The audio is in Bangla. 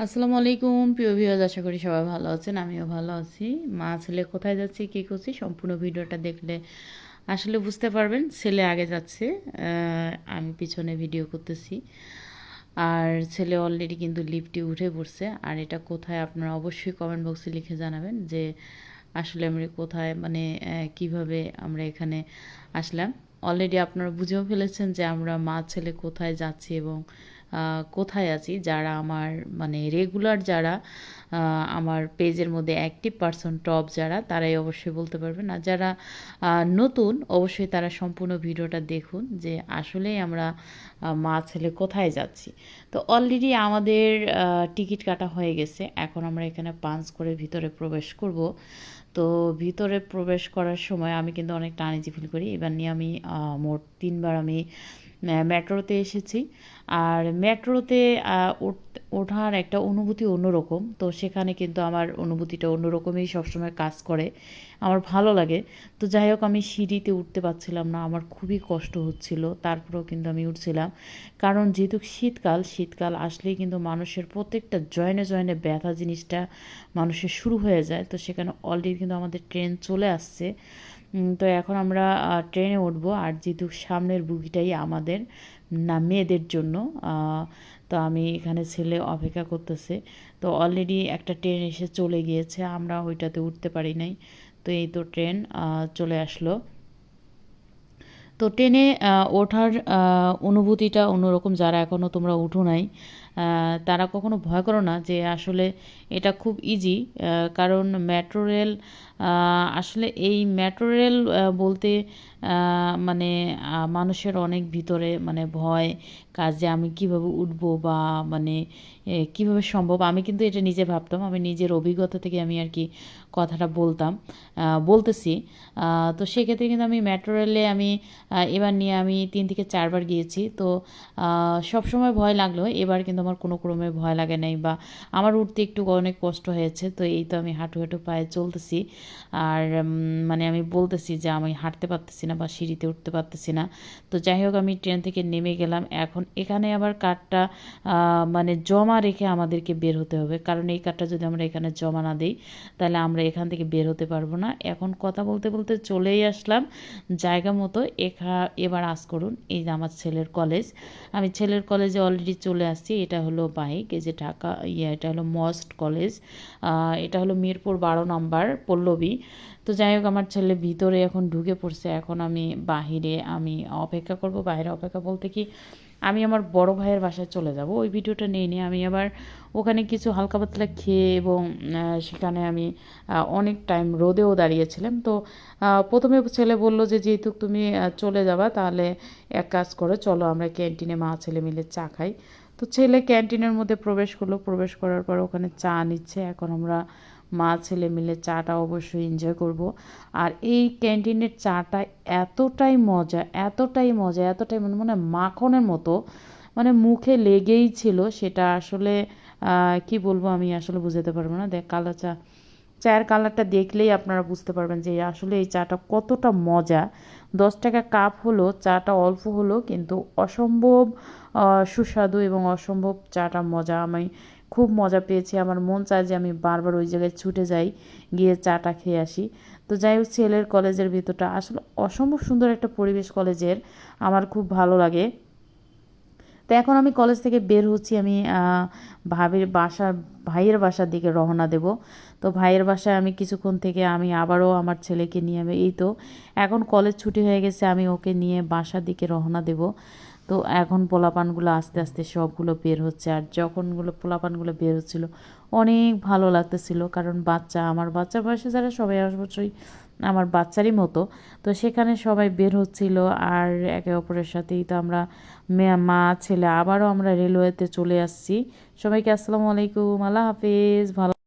আসসালামু আলাইকুম, প্রিয় ভিউয়ার্স আশা করি সবাই ভালো আছেন, আমিও ভালো আছি। মা ছেলে কোথায় যাচ্ছে, কী করছি, সম্পূর্ণ ভিডিওটা দেখলে আসলে বুঝতে পারবেন, ছেলে আগে যাচ্ছে আমি পিছনে ভিডিও করতেছি। আর ছেলে অলরেডি কিন্তু লিফটে উঠে পড়ছে, আর এটা কোথায় আপনারা অবশ্যই কমেন্ট বক্সে লিখে জানাবেন যে আসলে আমরা কোথায় মানে কীভাবে আমরা এখানে আসলাম। অলরেডি আপনারা বুঝেও ফেলেছেন যে আমরা মা ছেলে কোথায় যাচ্ছি এবং কোথায় আছি? যারা আমার মানে রেগুলার যারা আমার পেজের মধ্যে অ্যাক্টিভ পারসন টপ যারা, তারাই অবশ্যই বলতে পারবেন। আর যারা নতুন, অবশ্যই তারা সম্পূর্ণ ভিডিওটা দেখুন যে আসলেই আমরা মা ছেলে কোথায় যাচ্ছি। তো অলরেডি আমাদের টিকিট কাটা হয়ে গেছে। এখন আমরা এখানে পাঞ্চ করে ভিতরে প্রবেশ করব। তো ভিতরে প্রবেশ করার সময় আমি কিন্তু অনেক টানিজি ফিল করি। এবার নিয়ে আমি মোট তিনবার আমি মেট্রোতে এসেছি। আর মেট্রোতে ওঠার একটা অনুভূতি অন্যরকম। তো সেখানে কিন্তু আমার অনুভূতিটা অন্যরকমই সবসময় কাজ করে। আমার ভালো লাগে। তো যাই হোক, আমি সিঁড়িতে উঠতে পারছিলাম না। আমার খুবই কষ্ট হচ্ছিল। তারপরেও কিন্তু আমি উঠছিলাম। কারণ যেহেতু শীতকাল শীতকাল আসলেই কিন্তু মানুষের প্রত্যেকটা জয়েনে জয়েনে ব্যথা জিনিসটা মানুষের শুরু হয়ে যায়। তো সেখানে অলরেডি কিন্তু আমাদের ট্রেন চলে আসছে। তো এখন আমরা ট্রেনে উঠবো। আর যেহেতু সামনের বুগিটাই আমাদের, না, মেয়েদের জন্য তো আমি এখানে ছেলে অপেক্ষা করতেছে। তো অলরেডি একটা ট্রেন এসে চলে গিয়েছে, আমরা ওইটাতে উঠতে পারি নাই। তো এই তো ট্রেন চলে আসলো। তো ট্রেনে ওঠার অনুভূতিটা অন্যরকম, যারা এখনও তোমরা উঠো নাই। তারা কখনো ভয় করো না যে আসলে এটা খুব ইজি কারণ মেট্রো রেল আসলে এই মেট্রো রেল বলতে মানে মানুষের অনেক ভিতরে মানে ভয়, কাজে আমি কীভাবে উঠবো বা মানে কীভাবে সম্ভব। আমি কিন্তু এটা নিজে ভাবতাম, আমি নিজের অভিজ্ঞতা থেকে আমি আর কি কথাটা বলতাম বলতেছি। তো সেক্ষেত্রে কিন্তু আমি মেট্রো রেলে আমি এবার নিয়ে আমি তিন থেকে চারবার গিয়েছি। তো সব সময় ভয় লাগল। এবার কিন্তু আমার কোনো ক্রমে ভয় লাগে নাই বা আমার উঠতে একটু অনেক কষ্ট হয়েছে, তো এই তো আমি হাঁটু হাঁটু পায়ে চলতেছি। আর মানে আমি বলতেছি যে আমি হাঁটতে পারতেছি না বা সিঁড়িতে উঠতে পারতেছি না। তো যাই হোক, আমি ট্রেন থেকে নেমে গেলাম। এখন এখানে আবার কার্ডটা মানে জমা রেখে আমাদেরকে বের হতে হবে। কারণ এই কার্ডটা যদি আমরা এখানে জমা না দিই, তাহলে আমরা এখান থেকে বের হতে পারব না। এখন কথা বলতে বলতে চলেই আসলাম। জায়গা মতো এখা, এবার আস করুন। এই যে আমার ছেলের কলেজ। আমি ছেলের কলেজে অলরেডি চলে আসছি। এটা হলো বাইক, এই যে ঢাকা ইয়ে এটা হলো মস্ট কলেজ এটা হলো মিরপুর বারো নম্বর, পল্লবী। তো যাই হোক, আমার ছেলে ভিতরে এখন ঢুকে পড়ছে, এখন আমি বাহিরে, আমি অপেক্ষা করব, বাইরে অপেক্ষা বলতে কি, আমি আমার বড় ভাইয়ের বাসায় চলে যাব। ওই ভিডিওটা নিয়ে নিয়ে আমি আবার ওখানে কিছু হালকা পাতলা খেয়ে এবং সেখানে আমি অনেক টাইম রোদেও দাঁড়িয়েছিলাম। তো প্রথমে ছেলে বলল যে, যেহেতু তুমি চলে যাবা, তাহলে এক কাজ করো, চলো আমরা ক্যান্টিনে মা ছেলে মিলে চা খাই। তো ছেলে ক্যান্টিনের মধ্যে প্রবেশ করল। প্রবেশ করার পর ওখানে চা নিচ্ছে। এখন আমরা মা, ছেলে মিলে চাটা অবশ্যই এনজয় করব। আর এই ক্যান্টিনের চাটা এতটাই মজা এতটাই মজা, এতটাই মানে মানে মাখনের মতো মানে মুখে লেগেই ছিল। সেটা আসলে কি বলব আমি আসলে বুঝাতে পারব না। দেখ, কালো চা চায়ের কালারটা দেখলেই আপনারা বুঝতে পারবেন যে আসলে এই চাটা কতটা মজা। দশ টাকা কাপ হলো, চাটা অল্প হলো, কিন্তু অসম্ভব সুস্বাদু এবং অসম্ভব চাটা মজা। আমি খুব মজা পেয়েছি। আমার মন চায় যে আমি বারবার ওই জায়গায় ছুটে যাই, গিয়ে চাটা খেয়ে আসি। তো যাই হোক, ছেলের কলেজের ভিতরটা আসলে অসম্ভব সুন্দর একটা পরিবেশ কলেজের। আমার খুব ভালো লাগে। তো এখন আমি কলেজ থেকে বের হচ্ছি, আমি ভাবির বাসা ভাইয়ের বাসার দিকে রওনা দেব। তো ভাইয়ের বাসায় আমি কিছুক্ষণ থেকে আমি আবারও আমার ছেলেকে নিয়ে আমি, এই তো এখন কলেজ ছুটি হয়ে গেছে, আমি ওকে নিয়ে বাসার দিকে রওনা দেব। তো এখন পোলাপানগুলো আস্তে আস্তে সবগুলো বের হচ্ছে আর যখনগুলো পোলাপানগুলো বের হচ্ছিল, অনেক ভালো লাগতেছিল। কারণ বাচ্চা, আমার বাচ্চা বয়সে যারা সবাই অবশ্যই আমার বাচ্চারই মতো। তো সেখানে সবাই বের হচ্ছিল আর একে অপরের সাথেই তো আমরা মা, ছেলে, আবারও আমরা রেলওয়েতে চলে আসছি। সবাইকে আসসালামু আলাইকুম, আল্লাহ হাফিজ, ভালো